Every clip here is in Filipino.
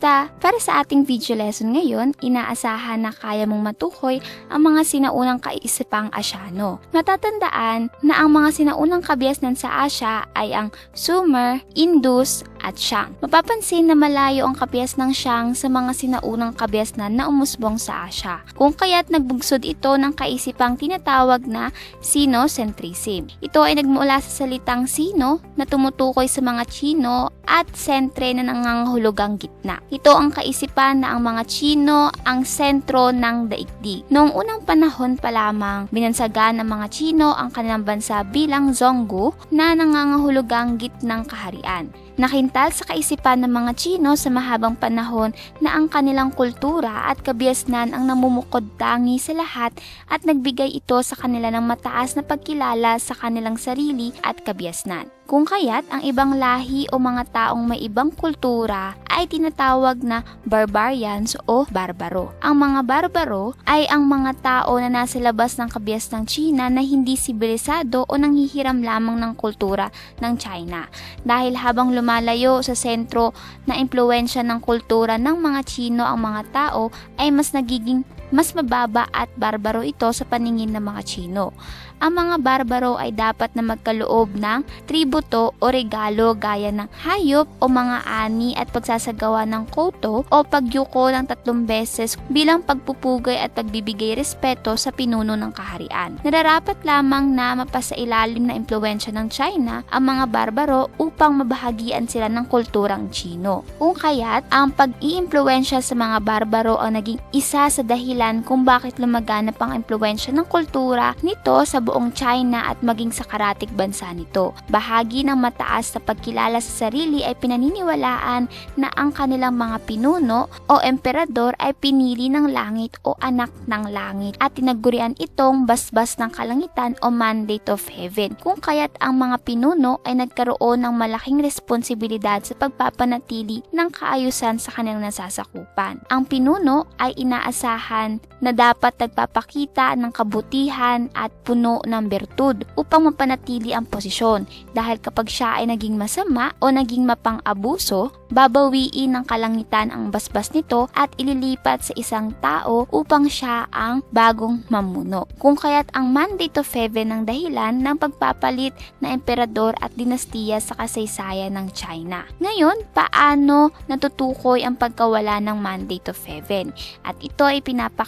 Basta, para sa ating video lesson ngayon, inaasahan na kaya mong matukoy ang mga sinaunang kaisipang Asyano. Matatandaan na ang mga sinaunang kabiasnan sa Asya ay ang Sumer, Indus, at Shang. Mapapansin na malayo ang kabias ng Shang sa mga sinaunang kabiasnan na umusbong sa Asya. Kung kaya't nagbugsod ito ng kaisipang tinatawag na Sinocentrism. Ito ay nagmula sa salitang Sino na tumutukoy sa mga Chino at sentre na nangangahulugang gitna. Ito ang kaisipan na ang mga Chino ang sentro ng daigdig. Noong unang panahon pa lamang, binansagan ng mga Chino ang kanilang bansa bilang Zonggu na nangangahulugang gitnang kaharian. Nakintal sa kaisipan ng mga Chino sa mahabang panahon na ang kanilang kultura at kabiasnan ang namumukod tangi sa lahat at nagbigay ito sa kanila ng mataas na pagkilala sa kanilang sarili at kabiasnan. Kung kaya't ang ibang lahi o mga taong may ibang kultura ay tinatawag na barbarians o barbaro. Ang mga barbaro ay ang mga tao na nasa labas ng kabias ng China na hindi sibilisado o nanghihiram lamang ng kultura ng China. Dahil habang lumalayo sa sentro na impluensya ng kultura ng mga Chino ang mga tao ay mas nagiging mas mababa at barbaro ito sa paningin ng mga Chino. Ang mga barbaro ay dapat na magkaloob ng tributo o regalo gaya ng hayop o mga ani at pagsasagawa ng koto o pagyuko ng tatlong beses bilang pagpupugay at pagbibigay respeto sa pinuno ng kaharian. Nararapat lamang na mapasailalim na impluensya ng China ang mga barbaro upang mabahagian sila ng kulturang Chino. Kung kaya't ang pag-iimpluensya sa mga barbaro ang naging isa sa dahilan kung bakit lumaganap ang impluensya ng kultura nito sa buong China at maging sa karatig bansa nito. Bahagi ng mataas na pagkilala sa sarili ay pinaniniwalaan na ang kanilang mga pinuno o emperador ay pinili ng langit o anak ng langit at tinagurian itong basbas ng kalangitan o mandate of heaven. Kung kaya't ang mga pinuno ay nagkaroon ng malaking responsibilidad sa pagpapanatili ng kaayusan sa kanilang nasasakupan. Ang pinuno ay inaasahan na dapat nagpapakita ng kabutihan at puno ng bertud upang mapanatili ang posisyon dahil kapag siya ay naging masama o naging mapang-abuso, babawiin ng kalangitan ang basbas nito at ililipat sa isang tao upang siya ang bagong mamuno. Kung kaya't ang mandate of heaven ng dahilan ng pagpapalit na emperador at dinastiya sa kasaysayan ng China. Ngayon, paano natutukoy ang pagkawala ng mandate of heaven? At ito ay pinapakita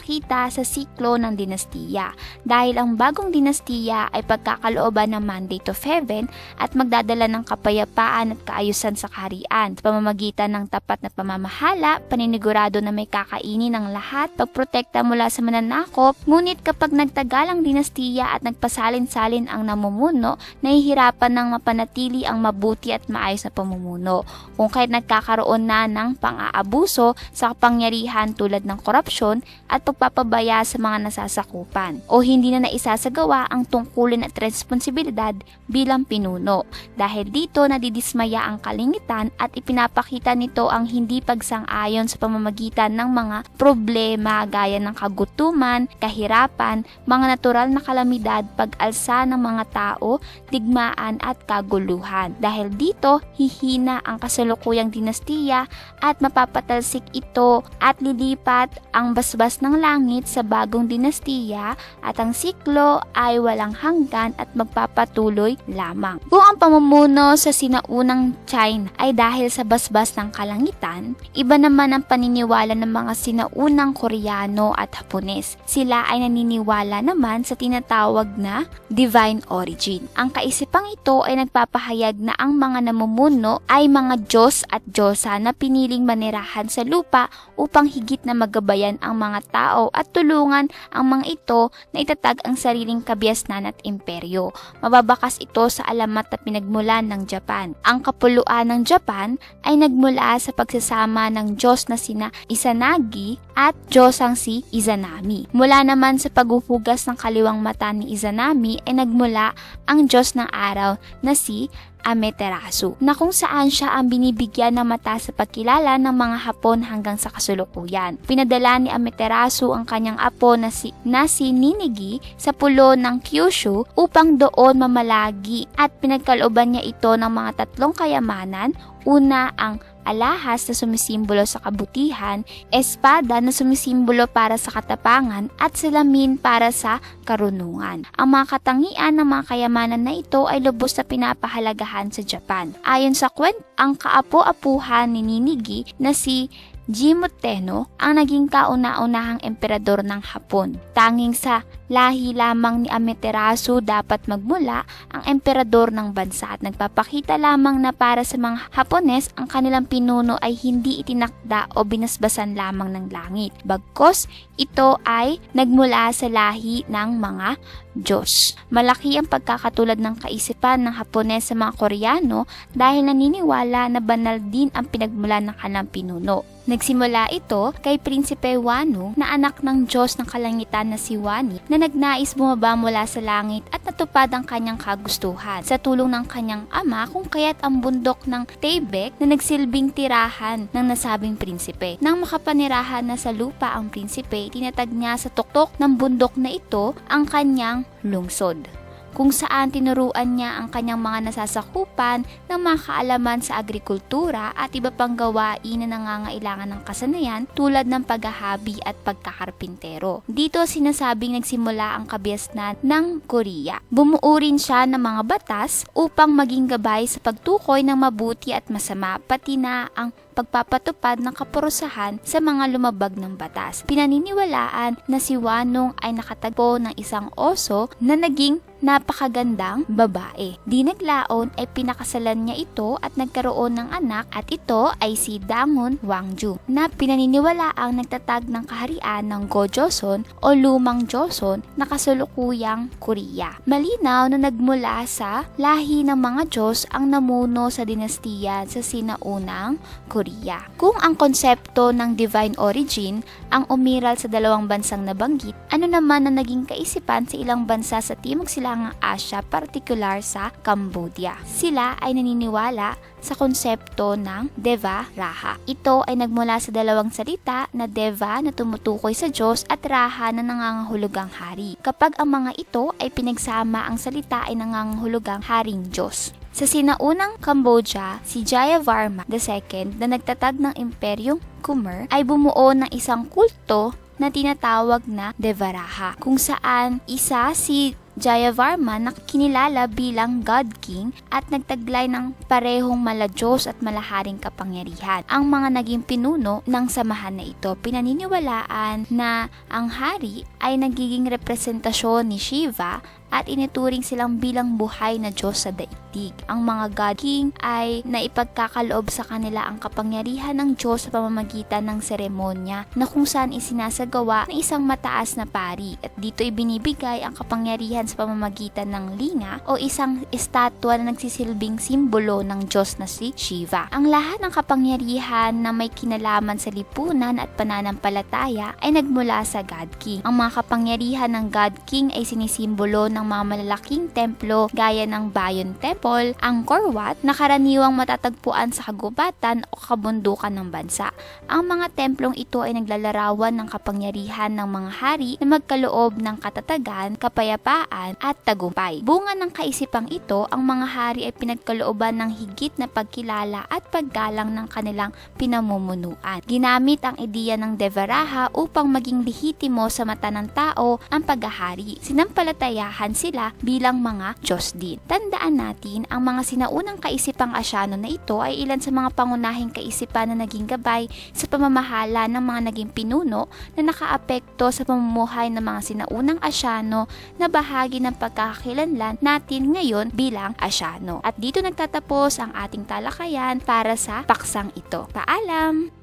sa siklo ng dinastiya. Dahil ang bagong dinastiya ay pagkakalooban ng mandate of heaven at magdadala ng kapayapaan at kaayusan sa kaharian. Sa pamamagitan ng tapat na pamamahala, paninigurado na may kakainin ng lahat, pagprotekta mula sa mananakop, ngunit kapag nagtagal ang dinastiya at nagpasalin-salin ang namumuno, nahihirapan ng mapanatili ang mabuti at maayos na pamumuno. Kung kahit nagkakaroon na ng pang-aabuso sa kapangyarihan tulad ng korupsyon at pagpapabaya sa mga nasasakupan o hindi na naisasagawa ang tungkulin at responsibilidad bilang pinuno. Dahil dito nadidismaya ang kalingitan at ipinapakita nito ang hindi pagsang-ayon sa pamamagitan ng mga problema gaya ng kagutuman, kahirapan, mga natural na kalamidad, pag-alsa ng mga tao, digmaan at kaguluhan. Dahil dito, hihina ang kasalukuyang dinastiya at mapapatalsik ito at lilipat ang basbas ng langit sa bagong dinastiya at ang siklo ay walang hanggan at magpapatuloy lamang. Kung ang pamumuno sa sinaunang China ay dahil sa basbas ng kalangitan, iba naman ang paniniwala ng mga sinaunang Koreano at Hapones. Sila ay naniniwala naman sa tinatawag na divine origin. Ang kaisipang ito ay nagpapahayag na ang mga namumuno ay mga Diyos at Diyosa na piniling manirahan sa lupa upang higit na magabayan ang mga tao at tulungan ang mga ito na itatag ang sariling kabiasnan at imperyo. Mababakas ito sa alamat na pinagmulan ng Japan. Ang kapuluan ng Japan ay nagmula sa pagsasama ng Diyos na sina Izanagi at Diyosang si Izanami. Mula naman sa paghuhugas ng kaliwang mata ni Izanami ay nagmula ang Diyos ng araw na si Amaterasu na kung saan siya ang binibigyan ng mata sa pagkilala ng mga Hapon hanggang sa kasulukuyan. Pinadala ni Amaterasu ang kanyang apo na si, na si Ninigi sa pulo ng Kyushu upang doon mamalagi at pinagkalooban niya ito ng mga tatlong kayamanan Una ang alahas na sumisimbolo sa kabutihan, espada na sumisimbolo para sa katapangan at salamin para sa karunungan. Ang mga katangian ng mga kayamanan na ito ay lubos na pinapahalagahan sa Japan. Ayon sa kwent, ang kaapo-apuhan ni Ninigi na si Jimoteno ang naging kauna-unahang emperador ng Hapon. Tanging sa lahi lamang ni Amaterasu dapat magmula ang emperador ng bansa at nagpapakita lamang na para sa mga Hapones ang kanilang pinuno ay hindi itinakda o binasbasan lamang ng langit. Bagkos ito ay nagmula sa lahi ng mga Diyos. Malaki ang pagkakatulad ng kaisipan ng Hapones sa mga Koreano dahil naniniwala na banal din ang pinagmula ng kanilang pinuno. Nagsimula ito kay Prinsipe Wano na anak ng Diyos ng kalangitan na si Wani na nagnais bumaba mula sa langit at natupad ang kanyang kagustuhan sa tulong ng kanyang ama kung kaya't ang bundok ng Taebek na nagsilbing tirahan ng nasabing prinsipe. Nang makapanirahan na sa lupa ang prinsipe, tinatag niya sa tuktok ng bundok na ito ang kanyang lungsod kung saan tinuruan niya ang kanyang mga nasasakupan ng mga kaalaman sa agrikultura at iba pang gawain na nangangailangan ng kasanayan tulad ng paghahabi at pagkakarpintero. Dito sinasabing nagsimula ang kabiasnan ng Korea. Bumuo rin siya ng mga batas upang maging gabay sa pagtukoy ng mabuti at masama pati na ang pagpapatupad ng kapurusahan sa mga lumabag ng batas. Pinaniniwalaan na si Wanong ay nakatagpo ng isang oso na naging napakagandang babae. Di naglaon ay pinakasalan niya ito at nagkaroon ng anak at ito ay si Dangon Wangju na pinaniniwala ang nagtatag ng kaharian ng Go-Joseon o Lumang Joseon na kasulukuyang Korea. Malinaw na nagmula sa lahi ng mga Diyos ang namuno sa dinastiya sa sinaunang Korea. Kung ang konsepto ng divine origin ang umiral sa dalawang bansang nabanggit, ano naman ang naging kaisipan sa ilang bansa sa Timog Silangang Asya, partikular sa Cambodia. Sila ay naniniwala sa konsepto ng Deva Raha. Ito ay nagmula sa dalawang salita na Deva na tumutukoy sa Diyos at Raha na nangangahulugang hari. Kapag ang mga ito ay pinagsama, ang salita ay nangangahulugang haring Diyos. Sa sinaunang Cambodia, si Jayavarman II na nagtatag ng Imperyong Khmer ay bumuo ng isang kulto na tinatawag na Devaraha, kung saan isa si Jayavarman na kinilala bilang God King at nagtaglay ng parehong maladiyos at malaharing kapangyarihan. Ang mga naging pinuno ng samahan na ito pinaniniwalaan na ang hari ay nagiging representasyon ni Shiva at inuturing silang bilang buhay na Diyos sa daigdig. Ang mga God King ay naipagkakaloob sa kanila ang kapangyarihan ng Diyos sa pamamagitan ng seremonya na kung saan isinasagawa ng isang mataas na pari at dito ibinibigay ang kapangyarihan sa pamamagitan ng linga o isang estatwa na nagsisilbing simbolo ng Diyos na si Shiva. Ang lahat ng kapangyarihan na may kinalaman sa lipunan at pananampalataya ay nagmula sa God King. Ang mga kapangyarihan ng God King ay sinisimbolo ng mga malalaking templo gaya ng Bayon Temple, Angkor Wat na karaniwang matatagpuan sa kagubatan o kabundukan ng bansa. Ang mga templong ito ay naglalarawan ng kapangyarihan ng mga hari na magkaloob ng katatagan, kapayapaan at tagumpay. Bunga ng kaisipang ito, ang mga hari ay pinagkalooban ng higit na pagkilala at paggalang ng kanilang pinamumunuan. Ginamit ang ideya ng Devaraha upang maging lehitimo sa mata ng tao ang paghahari. Sinampalatayahan sila bilang mga Diyos din. Tandaan natin, ang mga sinaunang kaisipang Asyano na ito ay ilan sa mga pangunahing kaisipan na naging gabay sa pamamahala ng mga naging pinuno na nakaapekto sa pamumuhay ng mga sinaunang Asyano na bahagi ng pagkakakilanlan natin ngayon bilang Asyano. At dito nagtatapos ang ating talakayan para sa paksang ito. Paalam!